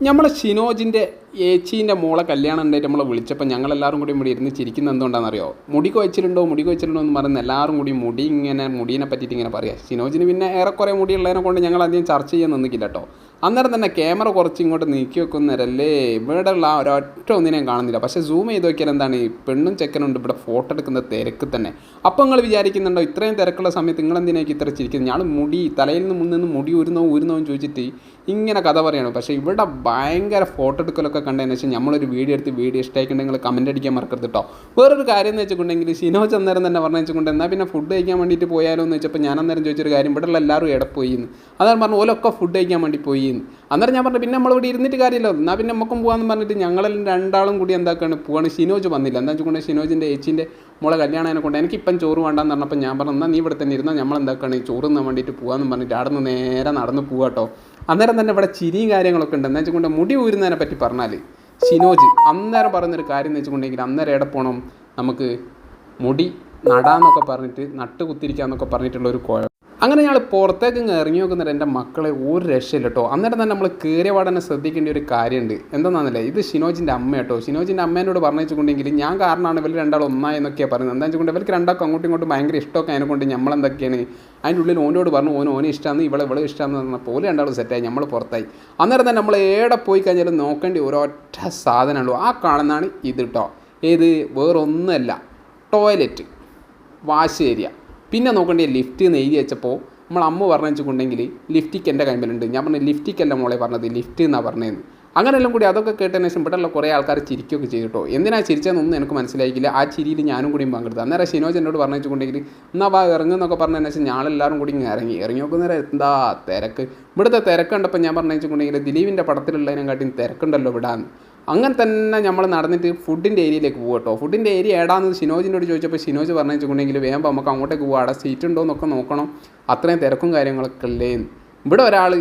നമ്മളെ ഷിനോജിന്റെ ഏച്ചീന്റെ മോളെ കല്യാണം ഉണ്ടായിട്ട് നമ്മളെ വിളിച്ചപ്പോൾ ഞങ്ങൾ എല്ലാവരും കൂടി ഇവിടെ ഇരുന്ന് ചിരിക്കുന്ന എന്തുകൊണ്ടാണെന്നറിയോ? മുടി കൊയച്ചിലുണ്ടോ മുടി കൊയച്ചിലുണ്ടോ എന്ന് പറയുന്ന എല്ലാവരും കൂടി മുടി ഇങ്ങനെ മുടീനെ പറ്റിയിട്ട് ഇങ്ങനെ പറയാം. ഷിനോജിന് പിന്നെ ഏറെക്കുറെ മുടിയുള്ളതിനെ കൊണ്ട് ഞങ്ങൾ അധികം ചർച്ച ചെയ്യാൻ നിന്നിക്കില്ല കേട്ടോ. അന്നേരം തന്നെ ക്യാമറ കുറച്ച് ഇങ്ങോട്ട് നീക്കി വെക്കുന്നവരല്ലേ? ഇവിടെ ഉള്ള ആ ഒരൊറ്റ ഒന്നിനെയും കാണുന്നില്ല. പക്ഷേ സൂം ചെയ്ത് നോക്കിയാൽ എന്താണ്? ഈ പെണ്ണും ചെക്കനുണ്ട് ഇവിടെ ഫോട്ടോ എടുക്കുന്ന തിരക്ക് തന്നെ. അപ്പോൾ നിങ്ങൾ വിചാരിക്കുന്നുണ്ടോ ഇത്രയും തിരക്കുള്ള സമയത്ത് നിങ്ങൾ എന്തിനേക്ക് ഇത്ര ചിരിക്കുന്നത്? ഞാൻ മുടി തലയിൽ നിന്ന് മുന്നിൽ മുടി ഉരുന്നോ ഉരുന്നോ ചോദിച്ചിട്ട് ഇങ്ങനെ കഥ പറയാണ്. പക്ഷേ ഇവിടെ ഭയങ്കര ഫോട്ടോ എടുക്കലൊക്കെ കണ്ടതിന് ശേഷം നമ്മളൊരു വീഡിയോ എടുത്ത് വീഡിയോ ഇഷ്ടമായിട്ടുണ്ടെങ്കിൽ കമന്റ് അടിക്കാൻ മറക്കരുത് കേട്ടോ വേറൊരു കാര്യം എന്ന് വെച്ചിട്ടുണ്ടെങ്കിൽ ഷിനോജ് അന്നേരം തന്നെ പറഞ്ഞു വെച്ചുകൊണ്ട് എന്നാൽ പിന്നെ ഫുഡ് കഴിക്കാൻ വേണ്ടിയിട്ട് പോയാലോ? എന്ന് വെച്ചപ്പോൾ ഞാൻ അന്നേരം ചോദിച്ചൊരു കാര്യം ഇവിടെ ഉള്ള എല്ലാവരും എവിടെ പോയി അന്നേരം പറഞ്ഞു ഓലൊക്കെ ഫുഡ് കഴിക്കാൻ വേണ്ടി പോയി എന്ന് അന്നേരം ഞാൻ പറഞ്ഞു പിന്നെ നമ്മൾ ഇവിടെ ഇരുന്നിട്ട് കാര്യമല്ലോ. എന്നാൽ പിന്നെ നമുക്കും പോകാമെന്ന് പറഞ്ഞിട്ട് ഞങ്ങളെല്ലാം രണ്ടാളും കൂടി എന്താക്കാണ് പോവാണ്. ഷിനോജ് വന്നില്ല. എന്താ വെച്ചുകൊണ്ട് ഷിനോജിന്റെ ഏച്ചിന്റെ മോളെ കല്യാണം കൊണ്ട് എനിക്കിപ്പം ചോറ് വേണ്ടെന്ന് പറഞ്ഞപ്പോൾ ഞാൻ പറഞ്ഞു എന്നാൽ നീ ഇവിടെ തന്നെ ഇരുന്നാൽ നമ്മൾ എന്താക്കാണ് ചോറ് തിന്നാൻ വേണ്ടിയിട്ട് പോകാമെന്ന് പറഞ്ഞിട്ട് അവിടെ നിന്ന് നേരെ നടന്ന് പോവാട്ടോ അന്നേരം തന്നെ ഇവിടെ ചിരിയും കാര്യങ്ങളൊക്കെ ഉണ്ട്. എന്താ വെച്ചുകൊണ്ട് മുടി ഊരുന്നതിനെ പറ്റി പറഞ്ഞാൽ ഷിനോജ് അന്നേരം പറഞ്ഞൊരു കാര്യം എന്ന് വെച്ചിട്ടുണ്ടെങ്കിൽ അന്നേരം എവിടെ പോകണം നമുക്ക് മുടി നടാന്നൊക്കെ പറഞ്ഞിട്ട് നട്ട് കുത്തിരിക്കാന്നൊക്കെ പറഞ്ഞിട്ടുള്ള ഒരു കുഴ അങ്ങനെ ഞങ്ങൾ പുറത്തേക്ക് ഇറങ്ങി നോക്കുന്നിട്ട് എന്റെ മക്കളെ ഒരു രക്ഷയില്ല കേട്ടോ അന്നേരം തന്നെ നമ്മൾ കയറിയ പാടനെ ശ്രദ്ധിക്കേണ്ട ഒരു കാര്യമുണ്ട്. എന്താണെന്നല്ലേ ഇത് ഷിനോജിന്റെ അമ്മ കേട്ടോ ഷിനോജിന്റെ അമ്മേനോട് പറഞ്ഞു ഞാൻ കാരണമാണ് ഇവർ രണ്ടാൾ ഒന്നായി എന്നൊക്കെയാണ് പറയുന്നത്. എന്താ വെച്ചിട്ടുണ്ടെങ്കിൽ ഇവർക്ക് രണ്ടാൾക്കും അങ്ങോട്ടും ഇങ്ങോട്ടും ഭയങ്കര ഇഷ്ടമൊക്കെ അതിനെക്കൊണ്ട് നമ്മളെന്തൊക്കെയാണ് അതിന്റെ ഉള്ളിൽ ഓനോട് പറഞ്ഞു ഓൻ ഓനെ ഇഷ്ടമാണ് ഇവളെ ഇവളെ ഇഷ്ടമാണെന്ന് പറഞ്ഞാൽ പോലെ രണ്ടാളും സെറ്റായി നമ്മൾ പുറത്തായി. അന്നേരം തന്നെ നമ്മൾ എവിടെ പോയി കഴിഞ്ഞാലും നോക്കേണ്ട ഒരൊറ്റ സാധനമുള്ളൂ ആ കാണുന്നതാണ് ഇത് കേട്ടോ ഏത്? വേറൊന്നുമല്ല. ടോയ്ലറ്റ്. Wash area. പിന്നെ നോക്കേണ്ടത് ലിഫ്റ്റ് എന്ന് എഴുതി വെച്ചപ്പോൾ നമ്മൾ അമ്മ പറഞ്ഞു വെച്ചിട്ടുണ്ടെങ്കിൽ ലിഫ്റ്റിക്ക് എന്റെ കൈമ്പലുണ്ട് ഞാൻ പറഞ്ഞു ലിഫ്റ്റിക്കല്ല മോളെ പറഞ്ഞത് ലിഫ്റ്റ് എന്നാണ് പറഞ്ഞത് അങ്ങനെയെല്ലാം കൂടി അതൊക്കെ കേട്ടതിന് ശേഷം ഇവിടെയുള്ള കുറേ ആൾക്കാർ ചിരിക്കുകയൊക്കെ ചെയ്തു കേട്ടോ എന്തിനാ ചിരിച്ചതെന്നൊന്നും എനിക്ക് മനസ്സിലായിക്കില്ല. ആ ചിരിയിൽ ഞാനും കൂടിയും പങ്കെടുത്തു. അന്നേരം ഷിനോജ് എന്നോട് പറഞ്ഞു വെച്ചിട്ടുണ്ടെങ്കിൽ എന്നാൽ വാ ഇറങ്ങുന്നൊക്കെ പറഞ്ഞതിന് ശേഷം ഞാളെല്ലാവരും കൂടി ഇറങ്ങി. ഇറങ്ങി നോക്കുന്നേരം എന്താ തിരക്ക്? ഇവിടുത്തെ തിരക്ക് കണ്ടപ്പോൾ ഞാൻ പറഞ്ഞു വെച്ചിട്ടുണ്ടെങ്കിൽ ദിലീപിന്റെ പടത്തിലുള്ളതിനെക്കാട്ടിയും തിരക്കുണ്ടല്ലോ വിടാന്ന് അങ്ങനെ തന്നെ നമ്മൾ നടന്നിട്ട് ഫുഡിന്റെ ഏരിയയിലേക്ക് പോകും കേട്ടോ ഫുഡിന്റെ ഏരിയ ഏടാന്ന് ഷിനോജിനോട് ചോദിച്ചപ്പോൾ ഷിനോജ് പറഞ്ഞു വെച്ചിട്ടുണ്ടെങ്കിൽ വേഗം നമുക്ക് അങ്ങോട്ടേക്ക് പോകാം അവിടെ സീറ്റ് ഉണ്ടോ എന്നൊക്കെ നോക്കണം. അത്രയും തിരക്കും കാര്യങ്ങളൊക്കെ ഉള്ളേ ഇവിടെ ഒരാൾ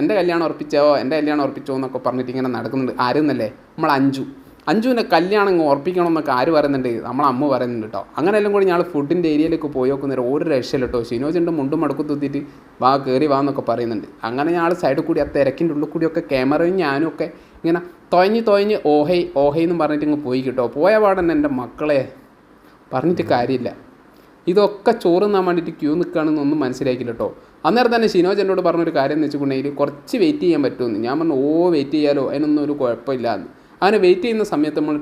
എന്റെ കല്യാണം ഉറപ്പിച്ചോ എന്റെ കല്യാണം ഉറപ്പിച്ചോ എന്നൊക്കെ പറഞ്ഞിട്ട് ഇങ്ങനെ നടക്കുന്നുണ്ട്. ആരെന്നല്ലേ? നമ്മൾ അഞ്ചു അഞ്ചുവിന്റെ കല്യാണം ഉറപ്പിക്കണം എന്നൊക്കെ ആര് പറയുന്നുണ്ട്? നമ്മളെ അമ്മ പറയുന്നുണ്ട് കേട്ടോ അങ്ങനെയെല്ലാം കൂടി ഞങ്ങൾ ഫുഡിന്റെ ഏരിയയിലേക്ക് പോയി നോക്കുന്നേരം ഒരു രക്ഷയില്ല കേട്ടോ ഷിനോജിന്റെ മുണ്ടും മടക്കും തുത്തിയിട്ട് വാ കയറി വാ എന്നൊക്കെ പറയുന്നുണ്ട്. അങ്ങനെ ഞങ്ങൾ സൈഡിൽ കൂടി ആ തിരക്കിന്റെ ഉള്ളിൽ കൂടിയൊക്കെ ക്യാമറയും ഞാനും ഒക്കെ ഇങ്ങനെ തൊയഞ്ഞ് തൊയഞ്ഞ് ഓഹൈ ഓഹൈ എന്ന് പറഞ്ഞിട്ട് ഇങ്ങ് പോയി കിട്ടോ. പോയ പാടന്നെ എന്റെ മക്കളെ പറഞ്ഞിട്ട് കാര്യമില്ല. ഇതൊക്കെ ചോറ് തിന്നാൻ വേണ്ടിയിട്ട് ക്യൂ നിൽക്കുകയാണെന്നൊന്നും മനസ്സിലാക്കില്ല കേട്ടോ അന്നേരം തന്നെ ഷിനോജ് എന്നോട് പറഞ്ഞൊരു കാര്യം എന്ന് വെച്ചിട്ടുണ്ടെങ്കിൽ കുറച്ച് വെയിറ്റ് ചെയ്യാൻ പറ്റുമെന്ന്. ഞാൻ പറഞ്ഞു ഓ വെയിറ്റ് ചെയ്യാലോ. അതിനൊന്നും ഒരു കുഴപ്പമില്ല എന്ന് അങ്ങനെ വെയിറ്റ് ചെയ്യുന്ന സമയത്ത് നമ്മൾ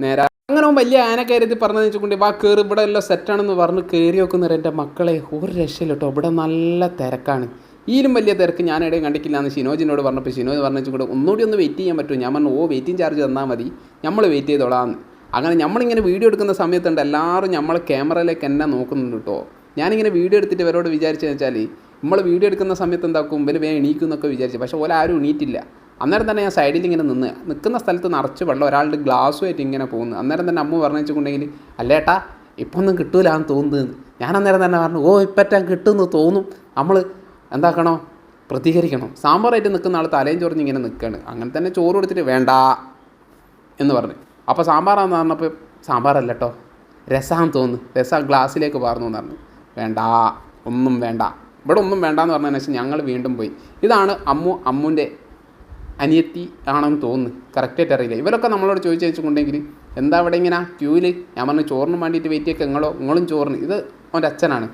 നേരെ അങ്ങനെ വലിയ ആനക്കയരത്തിൽ പറഞ്ഞതെന്ന് വെച്ചിട്ടുണ്ടെങ്കിൽ വാ കയറി ഇവിടെ എല്ലാം സെറ്റാണെന്ന് പറഞ്ഞ് കയറി നോക്കുന്നവരെ എന്റെ മക്കളെ. ഒരു രക്ഷയില്ല കേട്ടോ ഇവിടെ നല്ല തിരക്കാണ്. ഈലും വലിയ തിരക്ക് ഞാൻ ഇടയും കണ്ടിട്ടില്ല എന്ന് ഷിനോജിനോട് പറഞ്ഞപ്പോൾ ഷിനോജ് പറഞ്ഞു കൂടെ ഒന്നുകൂടി ഒന്ന് വെയിറ്റ് ചെയ്യാൻ പറ്റുമോ? ഞാൻ പറഞ്ഞു ഓ വെയിറ്റിംഗ് ചാർജ് തന്നാൽ മതി. നമ്മൾ വെയിറ്റ് ചെയ്തോളാം. അങ്ങനെ നമ്മളിങ്ങനെ വീഡിയോ എടുക്കുന്ന സമയത്തുണ്ട് എല്ലാവരും നമ്മളെ ക്യാമറയിലേക്ക് എന്നെ നോക്കുന്നുണ്ട് കേട്ടോ. ഞാനിങ്ങനെ വീഡിയോ എടുത്തിട്ട് ഇവരോട് വിചാരിച്ചതെന്ന് വെച്ചാൽ നമ്മൾ വീഡിയോ എടുക്കുന്ന സമയത്ത് എന്താക്കും? ഇവർ വേഗം എണീക്കും എന്നൊക്കെ വിചാരിച്ചു. പക്ഷേ ആരും എണീറ്റില്ല. അന്നേരം തന്നെ ഞാൻ സൈഡിൽ ഇങ്ങനെ നിന്ന് നിൽക്കുന്ന സ്ഥലത്ത് നിറച്ച് വെള്ളം ഒരാളുടെ ഗ്ലാസ്സുമായിട്ട് ഇങ്ങനെ പോകുന്നു. അന്നേരം തന്നെ അമ്മ പറഞ്ഞു വെച്ചിട്ടുണ്ടെങ്കിൽ അല്ലേട്ടാ ഇപ്പം ഒന്നും കിട്ടൂലാന്ന് തോന്നുന്നത് ഞാൻ അന്നേരം തന്നെ പറഞ്ഞു ഓ ഇപ്പറ്റാൻ കിട്ടുമെന്ന് തോന്നും. നമ്മൾ എന്താക്കണോ? പ്രതികരിക്കണം. സാമ്പാറായിട്ട് നിൽക്കുന്ന ആൾ തലയും ചൊറിഞ്ഞ് ഇങ്ങനെ നിൽക്കുകയാണ് അങ്ങനെ തന്നെ ചോറ് കൊടുത്തിട്ട് വേണ്ട എന്ന് പറഞ്ഞു. അപ്പോൾ സാമ്പാറാന്ന് പറഞ്ഞപ്പോൾ സാമ്പാറല്ല കേട്ടോ രസമാണെന്ന് തോന്നുന്നു. രസം ഗ്ലാസ്സിലേക്ക് പാർന്നു എന്ന് പറഞ്ഞു. വേണ്ട. ഒന്നും വേണ്ട. ഇവിടെ ഒന്നും വേണ്ട എന്ന് പറഞ്ഞതിന് ശേഷം ഞങ്ങൾ വീണ്ടും പോയി. ഇതാണ് അമ്മു അമ്മുന്റെ അനിയത്തി ആണെന്ന് തോന്നുന്നു. കറക്റ്റായിട്ട് അറിയില്ല. ഇവരൊക്കെ നമ്മളോട് ചോദിച്ചു വെച്ചിട്ടുണ്ടെങ്കിൽ എന്താ ഇവിടെ ഇങ്ങനെ ക്യൂവിൽ ഞാൻ പറഞ്ഞു ചോറിന് വേണ്ടിയിട്ട് വെയിറ്റ് ചെയ്യൊക്കെ നിങ്ങളോ നിങ്ങളും ചോറിന്. ഇത് അവന്റെ അച്ഛനാണ്.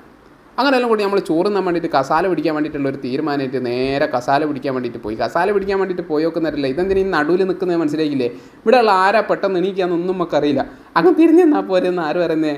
അങ്ങനെയെല്ലാം കൂടി നമ്മൾ ചോറ് തിന്നാൻ വേണ്ടിയിട്ട് കസാല പിടിക്കാൻ വേണ്ടിയിട്ടുള്ള ഒരു തീരുമാനമായിട്ട് നേരെ കസാല പിടിക്കാൻ വേണ്ടിയിട്ട് പോയി. കസാല പിടിക്കാൻ വേണ്ടിയിട്ട് പോയി ഇതെന്തിനും നടുവിൽ നിൽക്കുന്നത് മനസ്സിലാക്കില്ലേ ഇവിടെയുള്ള ആരാ പെട്ടെന്ന് എണീക്കാന്നൊന്നും നമുക്കറിയില്ല. അങ്ങ് തിരിഞ്ഞെന്നാൽ പോരെന്ന് ആര് പറയുന്നേ?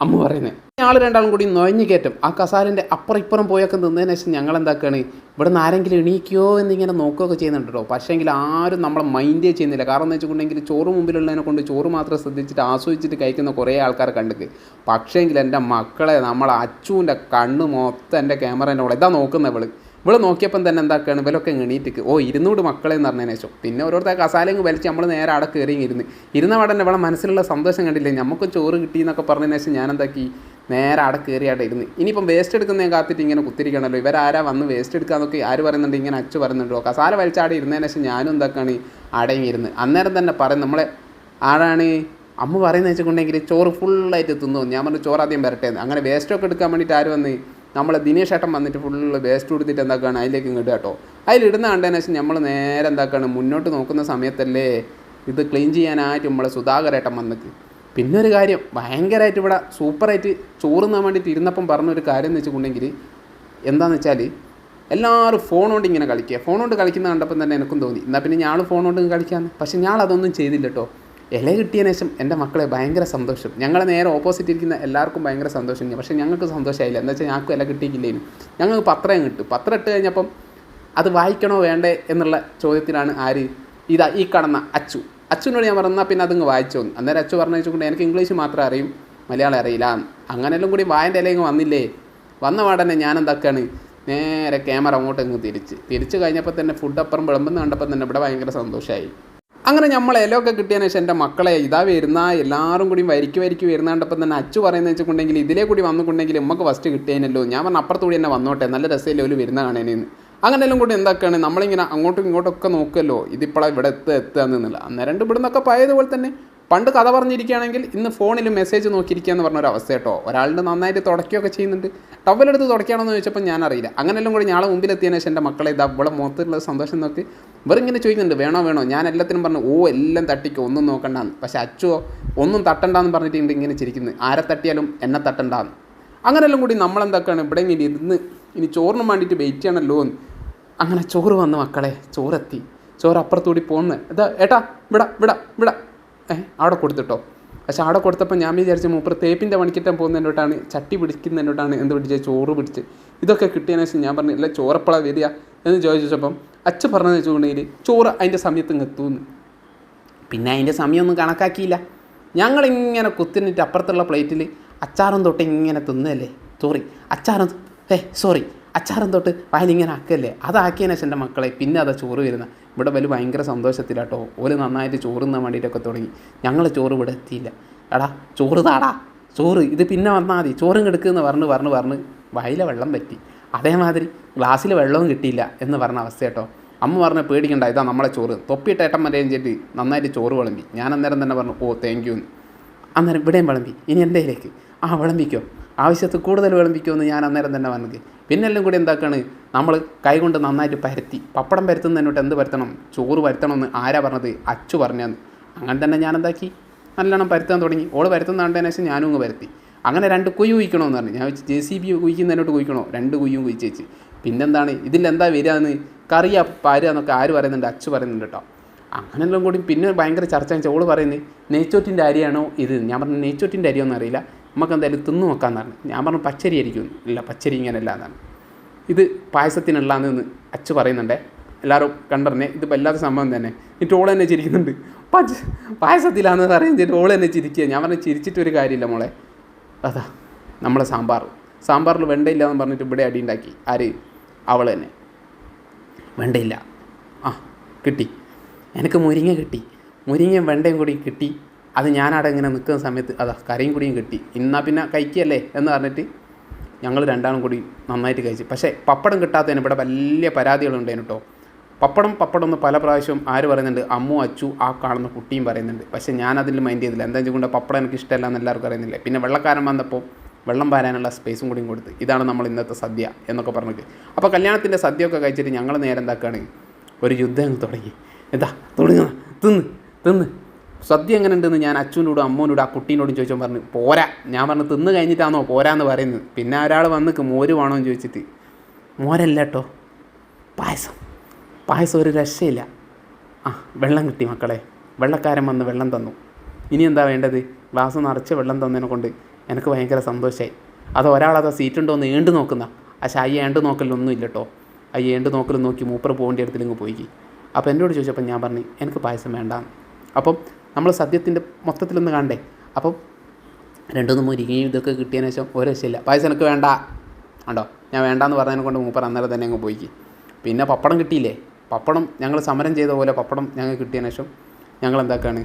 അമ്മ പറയുന്നത് ഞങ്ങൾ രണ്ടാളും കൂടി നൊയഞ്ഞു കയറ്റും. ആ കസാലിന്റെ അപ്പുറം ഇപ്പുറം പോയൊക്കെ നിന്നതിന് ശേഷം ഞങ്ങൾ എന്താക്കുകയാണ് ഇവിടെ നിന്ന് ആരെങ്കിലും എണീക്കുകയോ എന്നിങ്ങനെ നോക്കുകയൊക്കെ ചെയ്യുന്നുണ്ട് കേട്ടോ പക്ഷേങ്കിൽ ആരും നമ്മളെ മൈൻഡേ ചെയ്യുന്നില്ല. കാരണം എന്ന് വെച്ചിട്ടുണ്ടെങ്കിൽ ചോറ് മുമ്പിലുള്ളതിനെ കൊണ്ട് ചോറ് മാത്രം ശ്രദ്ധിച്ചിട്ട് ആസ്വദിച്ചിട്ട് കഴിക്കുന്ന കുറേ ആൾക്കാർ കണ്ടിക്ക് പക്ഷേങ്കിൽ എന്റെ മക്കളെ നമ്മളെ അച്ചുവിന്റെ കണ്ണ് മൊത്തം എന്റെ ക്യാമറേന്റെ കൂടെ ഇതാ നോക്കുന്ന ഇവൾ. ഇവൾ നോക്കിയപ്പം തന്നെ എന്താക്കുകയാണ് ഇവലൊക്കെ എണീറ്റിക്ക്. ഓ ഇരുന്നൂട് മക്കളെ എന്ന് പറഞ്ഞതിന് ശേഷം. പിന്നെ ഓരോരുത്തർ കസാലങ്ങ് വലിച്ച് നമ്മൾ നേരെ അവിടെ കയറി ഇരുന്ന്. ഇരുന്ന പാടന്നെ ഇവിടെ മനസ്സിലുള്ള സന്തോഷം കണ്ടില്ലേ? നമുക്ക് ചോറ് കിട്ടി എന്നൊക്കെ പറഞ്ഞതിന് ശേഷം ഞാൻ എന്താക്കി നേരെ അവിടെ കയറി അവിടെ ഇരുന്ന്. ഇനിയിപ്പം വേസ്റ്റ് എടുക്കുന്നതിന് കാത്തിട്ട് ഇങ്ങനെ കുത്തിരിക്കണമല്ലോ ഇവരാരാ വന്ന് വേസ്റ്റ് എടുക്കാന്നൊക്കെ ആര് പറയുന്നുണ്ട്? ഇങ്ങനെ അച്ചു പറയുന്നുണ്ടോ? കസാല വലിച്ചാടെ ഇരുന്നതിന് ശേഷം ഞാനും എന്താക്കാണ്? അടയും ഇരുന്ന്. അന്നേരം തന്നെ പറയും നമ്മളെ ആരാണ്? അമ്മ പറയുന്നത് വെച്ചിട്ടുണ്ടെങ്കിൽ ചോറ് ഫുള്ളായിട്ട് തിന്നു. ഞാൻ പറഞ്ഞു ചോറ് ആദ്യം അങ്ങനെ വേസ്റ്റൊക്കെ എടുക്കാൻ വേണ്ടിയിട്ട് ആര് വന്ന്? നമ്മളെ ദിനേശ് ഏട്ടൻ വന്നിട്ട് ഫുള്ള് വേസ്റ്റ് കൊടുത്തിട്ട് എന്താക്കുകയാണ് അതിലേക്ക് ഇങ്ങോട്ട് കേട്ടോ. അതിലിടുന്ന കണ്ടതിന് ശേഷം നമ്മൾ നേരെ എന്താക്കാണ്? മുന്നോട്ട് നോക്കുന്ന സമയത്തല്ലേ ഇത് ക്ലീൻ ചെയ്യാനായിട്ട് നമ്മളെ സുധാകരേട്ടൻ വന്നിട്ട് പിന്നെ ഒരു കാര്യം ഭയങ്കരമായിട്ട് ഇവിടെ സൂപ്പറായിട്ട് ചോറുന്നാൻ വേണ്ടിയിട്ട് ഇരുന്നപ്പം പറഞ്ഞൊരു കാര്യം എന്ന് വെച്ചിട്ടുണ്ടെങ്കിൽ എന്താണെന്ന് വെച്ചാൽ എല്ലാവരും ഫോൺ കൊണ്ട് ഇങ്ങനെ കളിക്കുക. ഫോൺ കൊണ്ട് കളിക്കുന്ന കണ്ടപ്പം തന്നെ എനിക്കും തോന്നി. എന്നാൽ പിന്നെ ഞാൾ ഫോൺ കൊണ്ട് കളിക്കാമെന്ന് പക്ഷേ ഞാൻ അതൊന്നും ചെയ്തില്ല കേട്ടോ. ഇല കിട്ടിയതിന് ശേഷം എന്റെ മക്കളെ ഭയങ്കര സന്തോഷം. ഞങ്ങളെ നേരെ ഓപ്പോസിറ്റ് ഇരിക്കുന്ന എല്ലാവർക്കും ഭയങ്കര സന്തോഷം. പക്ഷേ ഞങ്ങൾക്ക് സന്തോഷമായില്ല. എന്താ വെച്ചാൽ ഞങ്ങൾക്ക് ഇല കിട്ടിയിട്ടില്ലേനും. ഞങ്ങൾക്ക് പത്രം കിട്ടും. പത്രം ഇട്ട് കഴിഞ്ഞപ്പം അത് വായിക്കണോ വേണ്ടേ എന്നുള്ള ചോദ്യത്തിലാണ് ആര്? ഇതാ ഈ കടന്ന അച്ചു. അച്ഛനോട് ഞാൻ പറഞ്ഞാൽ പിന്നെ അതങ്ങ് വായിച്ചു. വന്നു അന്നേരം അച്ചു പറഞ്ഞു വെച്ചുകൊണ്ട് എനിക്ക് ഇംഗ്ലീഷ് മാത്രമേ അറിയും. മലയാളം അറിയില്ല. അങ്ങനെല്ലാം കൂടി വായന്റെ ഇലയും വന്നില്ലേ? വന്ന പാടന്നെ ഞാൻ നേരെ ക്യാമറ അങ്ങോട്ട് ഇങ്ങ് തിരിച്ച്. തിരിച്ച് കഴിഞ്ഞപ്പോൾ തന്നെ ഫുഡ് അപ്പുറം വിളമ്പുന്ന കണ്ടപ്പോൾ തന്നെ ഇവിടെ ഭയങ്കര സന്തോഷമായി അങ്ങനെ നമ്മൾ ഇലയൊക്കെ കിട്ടിയതിന് ശേഷം എന്റെ മക്കളെ ഇതാ വരുന്ന എല്ലാവരും കൂടി വരിക്ക് വരിക്ക് വരുന്നതുകൊണ്ടപ്പം തന്നെ അച്ചു പറയുന്നത് വെച്ചിട്ടുണ്ടെങ്കിൽ ഇതിലേ കൂടി വന്നിട്ടുണ്ടെങ്കിൽ നമുക്ക് ഫസ്റ്റ് കിട്ടിയതിനല്ലോ ഞാൻ പറഞ്ഞ അപ്പുറത്തുകൂടി തന്നെ വന്നോട്ടെ നല്ല രസമല്ലേ ഒരു വരുന്ന കാണേനെന്ന് അങ്ങനെയെല്ലാം കൂടി എന്താക്കാണ്? നമ്മളിങ്ങനെ അങ്ങോട്ടും ഇങ്ങോട്ടൊക്കെ നോക്കുമല്ലോ ഇതിപ്പോഴാണ് ഇവിടെ എത്തുക എത്തുക എന്നുള്ള. അന്നേരം ഇവിടെ നിന്നൊക്കെ പോയതുപോലെ തന്നെ. പണ്ട് കഥ പറഞ്ഞിരിക്കുകയാണെങ്കിൽ ഇന്ന് ഫോണിൽ മെസ്സേജ് നോക്കിയിരിക്കുക എന്ന് പറഞ്ഞൊരു അവസ്ഥ കേട്ടോ. ഒരാളുടെ നന്നായിട്ട് തുടക്കുകയൊക്കെ ചെയ്യുന്നുണ്ട്. ടവലെടുത്ത് തുടക്കുകയാണെന്ന് ചോദിച്ചപ്പോൾ ഞാനറിയില്ല. അങ്ങനെയെല്ലാം കൂടി ഞാളെ മുമ്പിലെത്തിയതിനു ശേഷം എന്റെ മക്കളെ ഇതാ ഇവിടെ മുഖത്തുള്ള സന്തോഷം നോക്കി വെറും ഇങ്ങനെ ചോദിക്കുന്നുണ്ട് വേണോ വേണോ? ഞാൻ എല്ലാത്തിനും പറഞ്ഞു ഓ എല്ലാം തട്ടിക്കോ ഒന്നും നോക്കണ്ടാന്ന് പക്ഷേ അച്ചുവോ ഒന്നും തട്ടണ്ടാന്ന് പറഞ്ഞിട്ട് ഇങ്ങനെ ചിരിക്കുന്നു? ആരെ തട്ടിയാലും എന്നെ തട്ടണ്ടാന്ന്. അങ്ങനെല്ലാം കൂടി നമ്മളെന്താക്കാണ്? ഇവിടെ ഇങ്ങനെ ഇരുന്ന് ഇനി ചോറിന് വേണ്ടിയിട്ട് വെയിറ്റ് ചെയ്യണമല്ലോ എന്ന്. അങ്ങനെ ചോറ് വന്നു മക്കളെ ചോറെത്തി. ചോറ് അപ്പുറത്തൂടി പോകുന്നത് ഇതാ ഏട്ടാ ഇവിടെ ഇവിടെ ഇവിടെ ഏ അവിടെ കൊടുത്തിട്ടോ. പക്ഷെ അവിടെ കൊടുത്തപ്പോൾ ഞാൻ വിചാരിച്ച മൂപ്പർ തേപ്പിന്റെ പണിക്കിട്ടാൻ പോകുന്നതിനോട്ടാണ് ചട്ടി പിടിക്കുന്നതിനോട്ടാണ് എന്ത് പിടിച്ചത് ചോറ് പിടിച്ച്. ഇതൊക്കെ കിട്ടിയതിനു ശേഷം ഞാൻ പറഞ്ഞു ഇല്ല ചോറപ്പളാണ് വരിക? എന്ന് ചോദിച്ചപ്പം അച്ഛൻ പറഞ്ഞതെന്ന് വെച്ചിട്ടുണ്ടെങ്കിൽ ചോറ് അതിന്റെ സമയത്ത് എത്തുമെന്ന്. പിന്നെ അതിന്റെ സമയമൊന്നും കണക്കാക്കിയില്ല. ഞങ്ങളിങ്ങനെ കുത്തിനിട്ട് അപ്പുറത്തുള്ള പ്ലേറ്റിൽ അച്ചാറും തൊട്ട് ഇങ്ങനെ തിന്നല്ലേ? സോറി അച്ചാറും ഏ സോറി അച്ചാറും തൊട്ട് വയലിങ്ങനെ ആക്കല്ലേ? അതാക്കിയതിന് ശേഷം എന്റെ മക്കളെ പിന്നെ അതാ ചോറ് വരുന്ന ഇവിടെ വലിയ ഭയങ്കര സന്തോഷത്തിലാട്ടോ. ഓൽ നന്നായിട്ട് ചോറ് തിന്നാൻ വേണ്ടിയിട്ടൊക്കെ തുടങ്ങി. ഞങ്ങൾ ചോറ് ഇവിടെ എത്തിയില്ല. എടാ ചോറ് താടാ. ചോറ് ഇത് പിന്നെ വന്നാൽ മതി. ചോറും കിടക്കുമെന്ന് പറഞ്ഞ് പറഞ്ഞ് പറഞ്ഞ് വയലെ വെള്ളം പറ്റി അതേമാതിരി ഗ്ലാസ്സിൽ വെള്ളവും കിട്ടിയില്ല എന്ന് പറഞ്ഞ അവസ്ഥ കേട്ടോ. അമ്മ പറഞ്ഞ പേടിക്കണ്ട ഇതാ നമ്മളെ ചോറ്. തൊപ്പിയിട്ട് ഏട്ടം മറ്റേയും ചേട്ടി നന്നായിട്ട് ചോറ് വിളമ്പി. ഞാൻ അന്നേരം തന്നെ പറഞ്ഞു ഓ താങ്ക് യു അന്നേരം ഇവിടെയും വിളമ്പി. ഇനി എന്തേലേക്ക് ആ വിളമ്പിക്കോ. ആവശ്യത്തിൽ കൂടുതൽ വിളമ്പിക്കോ എന്ന് ഞാൻ അന്നേരം തന്നെ പറഞ്ഞത്. പിന്നെ എല്ലാം കൂടി എന്താക്കാണ്? നമ്മൾ കൈകൊണ്ട് നന്നായിട്ട് പരത്തി. പപ്പടം പരത്തുന്നതിനോട്ട് എന്ത് പരത്തണം? ചോറ് പരത്തണമെന്ന് ആരാ പറഞ്ഞത്? അച്ചു പറഞ്ഞു അങ്ങനെ തന്നെ ഞാൻ എന്താക്കി? നല്ലോണം പരത്താൻ തുടങ്ങി. ഓൾ പരത്തുന്ന കണ്ടതിന് ശേഷം ഞാനും അങ്ങ് പരത്തി. അങ്ങനെ രണ്ട് കുയ്യ് കുയിക്കണമെന്ന് പറഞ്ഞു. ഞാൻ ജെ സി ബി കുയിക്കുന്നതിനോട്ട് കുയിക്കണോ രണ്ട് കുയ്യും വെച്ച്. പിന്നെന്താണ്? ഇതിലെന്താ വരികയെന്ന് കറിയാ പാരുകയെന്നൊക്കെ ആര് പറയുന്നുണ്ട്? അച്ചു പറയുന്നുണ്ട് കേട്ടോ അങ്ങനെല്ലാം കൂടി പിന്നെ ഭയങ്കര ചർച്ച വെച്ചാൽ ഓൾ പറയുന്നത് നെയ്ച്ചോറ്റിന്റെ അരിയാണോ ഇത്? ഞാൻ പറഞ്ഞു നെയ്ച്ചോറ്റിന്റെ അരിയൊന്നും അറിയില്ല. നമുക്ക് എന്തായാലും തിന്നു നോക്കാമെന്ന് പറഞ്ഞു. ഞാൻ പറഞ്ഞു പച്ചരി ആയിരിക്കും. ഇല്ല പച്ചരി ഇങ്ങനെയല്ല എന്നാണ് ഇത് പായസത്തിനുള്ളതെന്ന് അച്ചു പറയുന്നുണ്ടേ. എല്ലാവരും കണ്ടറിഞ്ഞേ ഇത് വല്ലാത്ത സംഭവം തന്നെ. എന്നിട്ട് ഓൾ തന്നെ ചിരിക്കുന്നുണ്ട്. പച്ച പായസത്തിലാണെന്ന് അറിയാൻ ചെയ്തിട്ട് ഓൾ തന്നെ ചിരിക്കുക ഞാൻ പറഞ്ഞു ചിരിച്ചിട്ടൊരു കാര്യമില്ല മോളെ. അതാ നമ്മളെ സാമ്പാർ. സാമ്പാറിൽ വെണ്ടയില്ല എന്ന് പറഞ്ഞിട്ട് ഇവിടെ അടി ഉണ്ടാക്കി. ആര്? അവൾ തന്നെ. വെണ്ടയില്ല. ആ കിട്ടി. എനിക്ക് മുരിങ്ങ കിട്ടി. മുരിങ്ങയും വെണ്ടയും കൂടി കിട്ടി. അത് ഞാനവിടെ ഇങ്ങനെ നിൽക്കുന്ന സമയത്ത് അതാ കറിയും കൂടിയും കിട്ടി. ഇന്നാ പിന്നെ കഴിക്കല്ലേ എന്ന് പറഞ്ഞിട്ട് ഞങ്ങൾ രണ്ടാളും കൂടി നന്നായിട്ട് കഴിച്ചു. പക്ഷേ പപ്പടം കിട്ടാത്തതിന് ഇവിടെ വലിയ പരാതികളുണ്ടായിരുന്നു കേട്ടോ. പപ്പടം പപ്പടം എന്ന് പല പ്രാവശ്യം ആര് പറയുന്നുണ്ട് അമ്മു അച്ചു ആ കാണുന്ന കുട്ടിയും പറയുന്നുണ്ട്. പക്ഷേ അതിൽ മൈൻഡ് ചെയ്തില്ല. എന്താ വെച്ചുകൊണ്ട് പപ്പടം എനിക്ക് ഇഷ്ടമല്ല എന്ന് എല്ലാവർക്കും അറിയുന്നില്ല? പിന്നെ വെള്ളക്കാരൻ വന്നപ്പോൾ വെള്ളം പാരാനുള്ള സ്പേസും കൂടിയും കൊടുത്ത് ഇതാണ് നമ്മൾ ഇന്നത്തെ സദ്യ എന്നൊക്കെ പറഞ്ഞിട്ട്. അപ്പോൾ കല്യാണത്തിന്റെ സദ്യയൊക്കെ കഴിച്ചിട്ട് ഞങ്ങൾ നേരെ എന്താക്കുകയാണ് ഒരു യുദ്ധം അങ്ങ് തുടങ്ങി. എന്താ? തുടങ്ങുക തിന്ന് തിന്ന്. സദ്യ എങ്ങനെ ഉണ്ടെന്ന് ഞാൻ അച്ഛനോടും അമ്മോനോടും ആ കുട്ടീനോടും ചോദിച്ചോ പറഞ്ഞു പോരാ. ഞാൻ പറഞ്ഞു തിന്ന് കഴിഞ്ഞിട്ടാണോ പോരാന്ന് പറയുന്നത്? പിന്നെ ഒരാൾ വന്നിക്ക് മോര് വേണോ എന്ന് ചോദിച്ചിട്ട് മോരല്ല കേട്ടോ പായസം. പായസം ഒരു രക്ഷയില്ല. ആ വെള്ളം കിട്ടി മക്കളെ. വെള്ളക്കാരൻ വന്ന് വെള്ളം തന്നു. ഇനി എന്താ വേണ്ടത്? ഗ്ലാസ് നിറച്ച് വെള്ളം തന്നതിനെ കൊണ്ട് എനിക്ക് ഭയങ്കര സന്തോഷമായി അത് ഒരാളത് സീറ്റ് ഉണ്ടോ എന്ന് ഏണ്ട് നോക്കുന്ന. പക്ഷേ ആ ഏണ്ട് നോക്കലൊന്നും ഇല്ല കേട്ടോ ആ ഏണ്ട് നോക്കലും നോക്കി മൂപ്പർ പോകേണ്ട ഇടത്തിലിങ്ങ് പോയി അപ്പോൾ എന്നോട് ചോദിച്ചപ്പോൾ ഞാൻ പറഞ്ഞു എനിക്ക് പായസം വേണ്ട അപ്പം നമ്മൾ സദ്യത്തിന്റെ മൊത്തത്തിലൊന്ന് കാണണ്ടേ? അപ്പം രണ്ടുമൂന്ന് മുരിങ്ങയും ഇതൊക്കെ കിട്ടിയതിന് ശേഷം ഒരു രക്ഷയില്ല. പായസം എനിക്ക് വേണ്ട. ഉണ്ടോ ഞാൻ വേണ്ടാന്ന് പറഞ്ഞതിനെ കൊണ്ട് മൂപ്പർ അന്നേരം തന്നെ അങ്ങ് പോയി പിന്നെ പപ്പടം കിട്ടിയില്ലേ? പപ്പടം ഞങ്ങൾ സമരം ചെയ്ത പോലെ പപ്പടം ഞങ്ങൾ കിട്ടിയതിന് ശേഷം ഞങ്ങൾ എന്താക്കാണ്?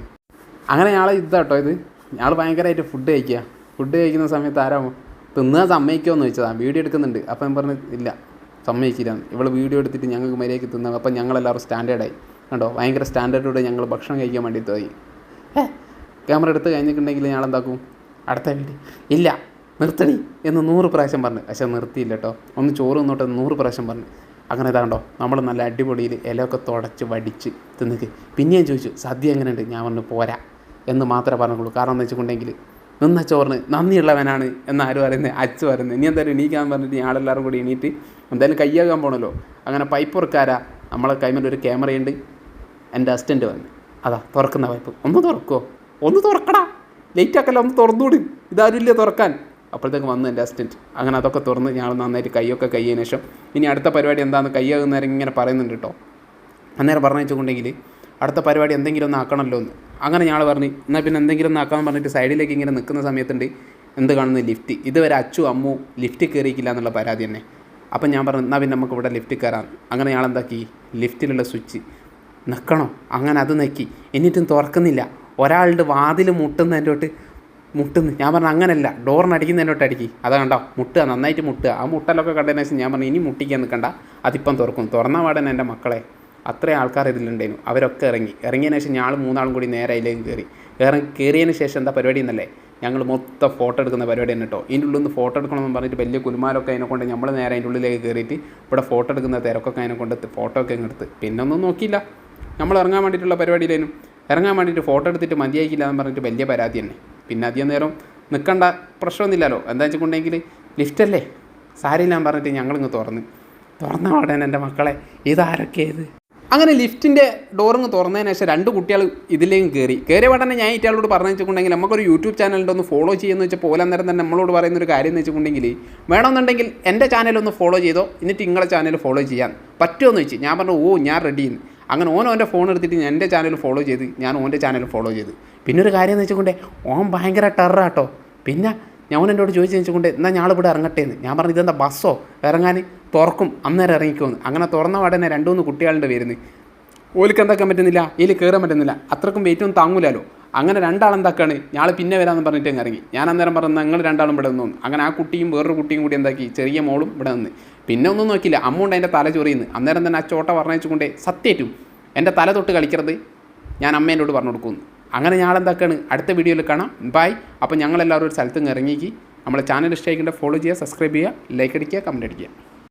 അങ്ങനെ ഞങ്ങൾ ഇതാട്ടോ ഇത്. ഞങ്ങൾ ഭയങ്കരമായിട്ട് ഫുഡ് കഴിക്കുക ഫുഡ് കഴിക്കുന്ന സമയത്ത് ആരാ തിന്നാൻ സമ്മതിക്കുമോ എന്ന് ചോദിച്ചതാണ് വീഡിയോ എടുക്കുന്നുണ്ട്. അപ്പം ഞാൻ പറഞ്ഞു ഇല്ല സമ്മതിക്കില്ല ഇവൾ വീഡിയോ എടുത്തിട്ട് ഞങ്ങൾക്ക് മര്യാദയ്ക്ക് തിന്നാം അപ്പം ഞങ്ങളെല്ലാവരും സ്റ്റാൻഡേർഡായി കണ്ടോ? ഭയങ്കര സ്റ്റാൻഡേർഡോടെ ഞങ്ങൾ ഭക്ഷണം കഴിക്കാൻ വേണ്ടി പോയി. ക്യാമറ എടുത്ത് കഴിഞ്ഞിട്ടുണ്ടെങ്കിൽ ഞങ്ങൾ എന്താക്കും? അടുത്ത വീഡിയോ ഇല്ല നിർത്തണി എന്ന് നൂറ് പ്രാവശ്യം പറഞ്ഞു. പക്ഷേ നിർത്തിയില്ല കേട്ടോ ഒന്ന് ചോറ് നിന്നോട്ടെ നൂറ് പ്രാവശ്യം പറഞ്ഞു. അങ്ങനെ ഇതാണ്ടോ നമ്മൾ നല്ല അടിപൊളിയിൽ ഇലയൊക്കെ തുടച്ച് വടിച്ച് തിന്നിക്ക് പിന്നെയും ചോദിച്ചു സദ്യ എങ്ങനെയുണ്ട്? ഞാൻ പറഞ്ഞു പോരാ എന്ന് മാത്രമേ പറഞ്ഞുള്ളൂ. കാരണം എന്ന് വെച്ചിട്ടുണ്ടെങ്കിൽ നിന്ന ചോറിന് നന്ദിയുള്ളവനാണ് എന്നാരും പറയുന്നത് അച്ചു പറയുന്നത് ഇനി എന്തായാലും എണീക്കാൻ പറഞ്ഞിട്ട് ഞങ്ങളെല്ലാവരും കൂടി എണീറ്റ് എന്തായാലും കയ്യാകാൻ പോകണല്ലോ അങ്ങനെ പൈപ്പ് ഉറക്കാരാ നമ്മളെ കൈമേൽ ഒരു ക്യാമറയുണ്ട് എന്റെ അസിസ്റ്റന്റ് വന്ന് അതാ തുറക്കുന്ന പൈപ്പ്. ഒന്ന് തുറക്കുമോ ഒന്ന് തുറക്കടാ. ലേറ്റ് ആക്കല്ല? ഒന്ന് തുറന്നുകൂടി ഇതാരും ഇല്ല തുറക്കാൻ? അപ്പോഴത്തേക്ക് വന്നു എന്റെ അസിസ്റ്റന്റ്. അങ്ങനെ അതൊക്കെ തുറന്ന് ഞങ്ങൾ നന്നായിട്ട് കൈയൊക്കെ കയ്യതിനു ശേഷം. ഇനി അടുത്ത പരിപാടി എന്താണെന്ന് കൈയാകുന്നേരം ഇങ്ങനെ പറയുന്നുണ്ട് കേട്ടോ. അന്നേരം പറഞ്ഞു വെച്ചുകൊണ്ടെങ്കിൽ അടുത്ത പരിപാടി എന്തെങ്കിലും ഒന്ന് ആക്കണമല്ലോ എന്ന്. അങ്ങനെ ഞങ്ങൾ പറഞ്ഞു എന്നാൽ പിന്നെ എന്തെങ്കിലും ഒന്ന് ആക്കാമെന്ന് പറഞ്ഞിട്ട് സൈഡിലേക്ക് ഇങ്ങനെ നിൽക്കുന്ന സമയത്തുണ്ട് എന്ത് കാണുന്നത് ലിഫ്റ്റ്. ഇതുവരെ അച്ചു അമ്മു ലിഫ്റ്റ് കയറിയിക്കില്ല എന്നുള്ള പരാതി തന്നെ. അപ്പം ഞാൻ പറഞ്ഞു എന്നാൽ പിന്നെ നമുക്ക് ഇവിടെ ലിഫ്റ്റ് കയറാം. അങ്ങനെ ഞങ്ങൾ എന്താക്കി? ലിഫ്റ്റിലുള്ള സ്വിച്ച് നിൽക്കണോ അങ്ങനെ അത് നെക്കി. എന്നിട്ടും തുറക്കുന്നില്ല. ഒരാളുടെ വാതിൽ മുട്ടുന്നതിന്റെ തൊട്ട് മുട്ടുന്നു. ഞാൻ പറഞ്ഞു അങ്ങനല്ല. ഡോറിനടിക്കുന്നതിന്റെ തൊട്ട് അടിക്കി. അതാ കണ്ടോ? മുട്ടുക നന്നായിട്ട് മുട്ടുക. ആ മുട്ടലൊക്കെ കണ്ടതിന് ശേഷം ഞാൻ പറഞ്ഞു ഇനി മുട്ടിക്കാൻ നിൽക്കണ്ട. അതിപ്പം തുറക്കും. തുറന്ന പാടനെ എന്റെ മക്കളെ. അത്രയും ആൾക്കാർ ഇതിലുണ്ടായിരുന്നു. അവരൊക്കെ ഇറങ്ങി. ഇറങ്ങിയതിന് ശേഷം ഞങ്ങൾ മൂന്നാളും കൂടി നേരെ അതിലേക്ക് കയറി. ഇറങ്ങി കയറിയതിന് ശേഷം എന്താ പരിപാടി എന്നല്ലേ? ഞങ്ങൾ മൊത്തം ഫോട്ടോ എടുക്കുന്ന പരിപാടി തന്നെ കേട്ടോ. ഇതിന്റെ ഉള്ളിൽ നിന്ന് ഫോട്ടോ എടുക്കണമെന്ന് പറഞ്ഞിട്ട് വലിയ കുലുമാരൊക്കെ അതിനെ കൊണ്ട് നമ്മൾ നേരെ അതിന്റെ ഉള്ളിലേക്ക് കയറിയിട്ട് ഇവിടെ ഫോട്ടോ എടുക്കുന്ന തിരക്കൊക്കെ അതിനെ കൊണ്ട് ഫോട്ടോ ഒക്കെ എടുത്ത്. പിന്നെ ഒന്നും നോക്കിയില്ല. നമ്മൾ ഇറങ്ങാൻ വേണ്ടിയിട്ടുള്ള പരിപാടിയിലേനും ഇറങ്ങാൻ വേണ്ടിയിട്ട് ഫോട്ടോ എടുത്തിട്ട് മതിയായിക്കില്ല എന്ന് പറഞ്ഞിട്ട് വലിയ പരാതി തന്നെ. പിന്നെ അധികം നേരം നിൽക്കേണ്ട പ്രശ്നമൊന്നുമില്ലല്ലോ. എന്താ വെച്ചിട്ടുണ്ടെങ്കിൽ ലിഫ്റ്റല്ലേ സാരിയില്ല ഞാൻ പറഞ്ഞിട്ട് ഞങ്ങളിങ്ങ് തുറന്ന്. തുറന്ന ഉടനെ എന്റെ മക്കളെ ഇതാരൊക്കെയത് അങ്ങനെ ലിഫ്റ്റിന്റെ ഡോറിങ് തുറന്നതിന് ശേഷം രണ്ട് കുട്ടികൾ ഇതിലേക്കും കയറി. കയറിയ ഉടനെ ഞാൻ ഇറ്റാളോട് പറഞ്ഞു വെച്ചിട്ടുണ്ടെങ്കിൽ നമുക്കൊരു യൂട്യൂബ് ചാനലിന്റെ ഒന്ന് ഫോളോ ചെയ്യുമെന്ന് വെച്ചാൽ പോലെ അന്നേരം തന്നെ നമ്മളോട് പറയുന്ന ഒരു കാര്യം എന്ന് വെച്ചിട്ടുണ്ടെങ്കിൽ വേണമെന്നുണ്ടെങ്കിൽ എന്റെ ഒന്ന് ഫോളോ ചെയ്തോ എന്നിട്ട് നിങ്ങളെ ചാനൽ ഫോളോ ചെയ്യാൻ പറ്റുമോ എന്ന് വെച്ച് ഞാൻ പറഞ്ഞു ഓ ഞാൻ റെഡിയെന്ന് അങ്ങനെ ഓൻ ഓന്റെ ഫോൺ എടുത്തിട്ട് എന്റെ ചാനൽ ഫോളോ ചെയ്ത് ഞാൻ ഓന്റെ ചാനൽ ഫോളോ ചെയ്ത്. പിന്നെ ഒരു കാര്യം എന്ന് വെച്ചുകൊണ്ടേ ഓൻ ഭയങ്കര ടെററാട്ടോ പിന്നെ ഞാൻ എന്നോട് ചോദിച്ചു വെച്ചുകൊണ്ട് എന്നാൽ ഞാൾ ഇവിടെ ഇറങ്ങട്ടെ എന്ന് ഞാൻ പറഞ്ഞു ഇതെന്താ ബസ്സോ? ഇറങ്ങാൻ തുറക്കും. അന്നേരം ഇറങ്ങിക്കുമെന്ന് അങ്ങനെ തുറന്ന ഉടനെ രണ്ട് മൂന്ന് കുട്ടികളുടെ വരുന്നത് ഓലിക്ക് എന്താക്കാൻ പറ്റുന്നില്ല? ഇതിൽ കയറാൻ പറ്റുന്നില്ല. അത്രക്കും വെയിറ്റ് ഒന്നും താങ്ങൂലല്ലോ അങ്ങനെ രണ്ടാളെന്താക്കാണ്? ഞാൾ പിന്നെ വരാമെന്ന് പറഞ്ഞിട്ട് അങ്ങ് ഇറങ്ങി. ഞാൻ അന്നേരം പറഞ്ഞു നിങ്ങൾ രണ്ടാളും ഇവിടെ നിന്നു അങ്ങനെ ആ കുട്ടിയും വേറൊരു കുട്ടിയും കൂടി എന്താക്കി? ചെറിയ മോളും ഇവിടെ നിന്ന്. പിന്നെ ഒന്നും നോക്കില്ല അമ്മ ഉണ്ട് എന്റെ തല ചൊറിയുന്നു. അന്നേരം തന്നെ ആ ചോട്ട പറഞ്ഞുകൊണ്ടേ സത്യേറ്റും. എന്റെ തല തൊട്ട് കളിക്കരുത്. ഞാൻ അമ്മേനോട് പറഞ്ഞു കൊടുക്കുന്നു. അങ്ങനെ ഞാൻ എന്താക്കാണ് അടുത്ത വീഡിയോയിൽ കാണാം. ബൈ. അപ്പോൾ ഞങ്ങളെല്ലാവരും ഒരു സ്ഥലത്ത് നിന്ന് ഇറങ്ങിക്ക്. നമ്മളെ ചാനൽ ഇഷ്ടമായിക്കൊണ്ട് ഫോളോ ചെയ്യുക സബ്സ്ക്രൈബ് ചെയ്യുക ലൈക്ക് അടിക്കുക കമന്റ് അടിക്കുക.